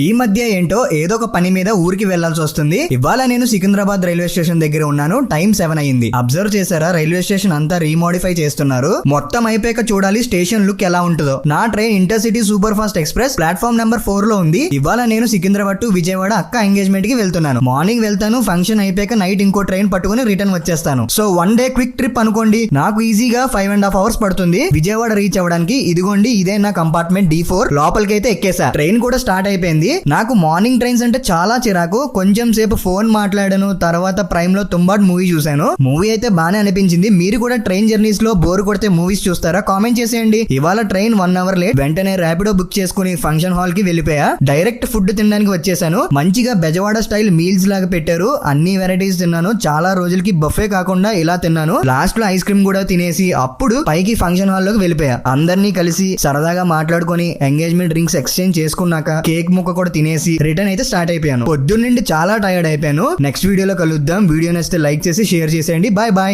ఈ మధ్య ఏంటో ఏదో ఒక పని మీద ఊరికి వెళ్ళాల్సి వస్తుంది. ఇవాళ నేను సికింద్రాబాద్ రైల్వే స్టేషన్ దగ్గర ఉన్నాను. టైం సెవెన్ అయింది అబ్జర్వ్ చేశారా? రైల్వే స్టేషన్ అంతా రీమోడిఫై చేస్తున్నారు. మొత్తం అయిపోయాక చూడాలి స్టేషన్ లుక్ ఎలా ఉంటుందో. నా train intercity super fast express platform number ఫోర్లో ఉంది. ఇవాళ నేను సికింద్రాబాద్ టు విజయవాడ అక్క ఎంగేజ్మెంట్కి వెళ్తున్నాను. మార్నింగ్ వెళ్తాను. ఫంక్షన్ అయిపోయాక నైట్ ఇంకో ట్రైన్ పట్టుకుని రిటర్న్ వచ్చేస్తాను. So one day quick trip అనుకోండి. నాకు ఈజీగా ఫైవ్ అండ్ హాఫ్ అవర్స్ పడుతుంది. విజయవాడ రీచ్ అవ్వడానికి ఇదిగోండి ఇదే నా కంపార్ట్మెంట్ డి ఫోర్. లోపలికి అయితే ఎక్కేసా. ట్రైన్ కూడా స్టార్ట్ అయిపోయింది. నాకు మార్నింగ్ ట్రైన్స్ అంటే చాలా చిరాకు. కొంచెం సేపు ఫోన్ మాట్లాడాను తర్వాత ప్రైమ్లో తుంబాట్ మూవీ చూశాను. మూవీ అయితే బానే అనిపించింది. మీరు కూడా ట్రైన్ జర్నీస్లో బోర్ కొడితే మూవీస్ చూస్తారా? కామెంట్ చేసేయండి. ఇవాళ ట్రైన్ వన్ అవర్ లేట్. వెంటనే ర్యాపిడో బుక్ చేసుకుని ఫంక్షన్ హాల్కి వెళ్ళిపోయా. డైరెక్ట్ ఫుడ్ తినడానికి వచ్చేసాను. మంచిగా బెజవాడ స్టైల్ మీల్స్ లాగా పెట్టారు. అన్ని వెరైటీస్ తిన్నాను. చాలా రోజులకి బఫే కాకుండా ఇలా తిన్నాను. లాస్ట్లో ఐస్ క్రీమ్ కూడా తినేసి అప్పుడు పైకి ఫంక్షన్ హాల్లోకి వెళ్ళిపోయా. అందరినీ కలిసి సరదాగా మాట్లాడుకొని ఎంగేజ్మెంట్ డ్రింక్స్ ఎక్స్చేంజ్ చేసుకున్నాక కేక్ ముక్క కూడా తినేసి రిటర్న్ అయితే స్టార్ట్ అయిపోయాను. పొద్దున్నండి చాలా టైర్డ్ అయిపోయాను. నెక్స్ట్ వీడియోలో కలుద్దాం. వీడియో నచ్చితే లైక్ చేసి షేర్ చేసేయండి. Bye bye